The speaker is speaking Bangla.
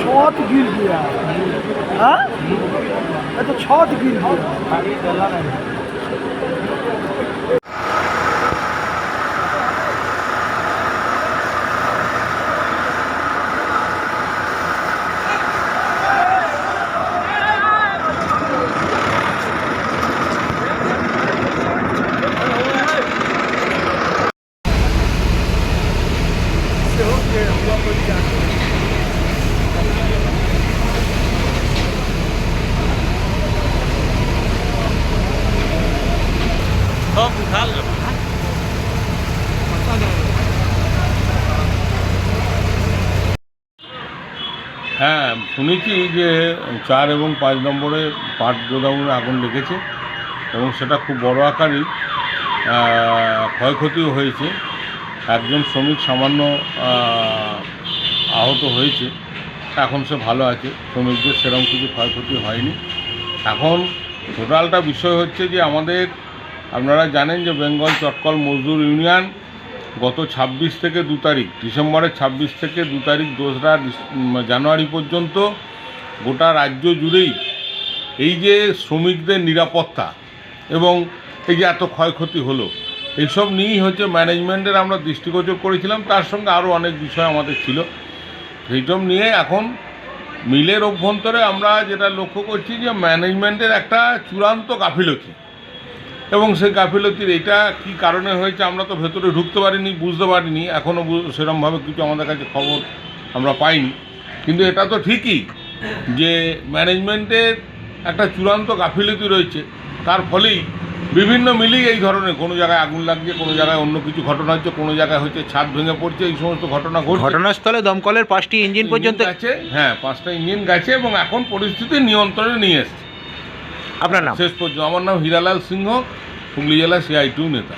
छत गिर गया हाँ? तो छत गिर गया হ্যাঁ শুনেছি যে চার এবং পাঁচ নম্বরে পাট গোদাউনে আগুন লেগেছে এবং সেটা খুব বড় আকারই ক্ষয়ক্ষতিও হয়েছে। একজন শ্রমিক সামান্য আহত হয়েছে। এখন সে ভালো আছে। শ্রমিকদের সেরকম কিছু ক্ষয়ক্ষতি হয়নি। এখন টোটালটা বিষয় হচ্ছে যে আমাদের আপনারা জানেন যে বেঙ্গল চটকল মজদুর ইউনিয়ন গত ২৬ থেকে দু তারিখ, ডিসেম্বরের ২৬ থেকে দু তারিখ দোসরা জানুয়ারি পর্যন্ত গোটা রাজ্য জুড়েই এই যে শ্রমিকদের নিরাপত্তা এবং এই যে এত ক্ষয়ক্ষতি হলো এইসব নিয়েই হচ্ছে ম্যানেজমেন্টের আমরা দৃষ্টিগোচর করেছিলাম। তার সঙ্গে আরও অনেক বিষয় আমাদের ছিল। সেইসব নিয়ে এখন মিলের অভ্যন্তরে আমরা যেটা লক্ষ্য করছি যে ম্যানেজমেন্টের একটা চূড়ান্ত গাফিলতি। এবং সেই গাফিলতির এটা কি কারণে হয়েছে আমরা তো ভেতরে ঢুকতে পারিনি বুঝতে পারিনি। এখনও সেরকমভাবে কিছু আমাদের কাছে খবর আমরা পাইনি। কিন্তু এটা তো ঠিকই যে ম্যানেজমেন্টের একটা চূড়ান্ত গাফিলতি রয়েছে। তার ফলেই বিভিন্ন মিলেই এই ধরনের কোনো জায়গায় আগুন লাগছে কোনো জায়গায় অন্য কিছু ঘটনা হচ্ছে কোনো জায়গায় হচ্ছে ছাদ ভেঙে পড়ছে এই সমস্ত ঘটনা ঘটছে। ঘটনাস্থলে দমকলের পাঁচটি ইঞ্জিন পর্যন্ত গেছে হ্যাঁ পাঁচটা ইঞ্জিন গেছে এবং এখন পরিস্থিতি নিয়ন্ত্রণে নিয়ে এসছে। আপনার নাম? শেষ পর্যন্ত আমার নাম হীরালাল সিংহ হুগলি জেলা সিআই টু নেতা।